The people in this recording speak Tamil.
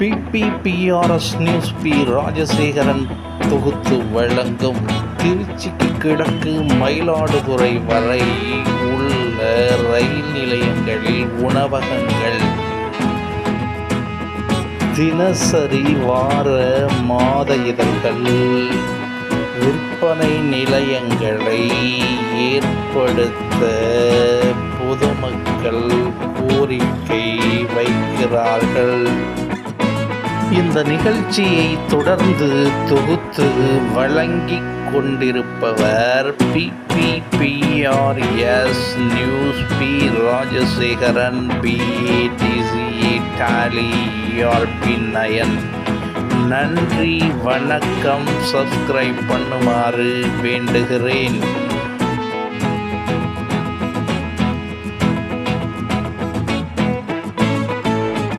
பிபிபிஆர்எஸ் நியூஸ் பி ராஜசேகரன் தொகுத்து வழங்கும் திருச்சிக்கு கிழக்கு மயிலாடுதுறை வரை உள்ள ரயில் நிலையங்களில் உணவகங்கள். தினசரி வார மாத இதழ்கள் விற்பனை நிலையங்களை ஏற்படுத்த பொதுமக்கள் கோரிக்கை வைக்கிறார்கள். இந்த நிகழ்ச்சியை தொடர்ந்து தொகுத்து வழங்கிக் கொண்டிருப்பவர் பிபிபிஆர்எஸ் நியூஸ் பி ராஜசேகரன் பிஏடிசிஏ டாலி ஆர்பி நயன். நன்றி வணக்கம். சப்ஸ்கிரைப் பண்ணுமாறு வேண்டுகிறேன்.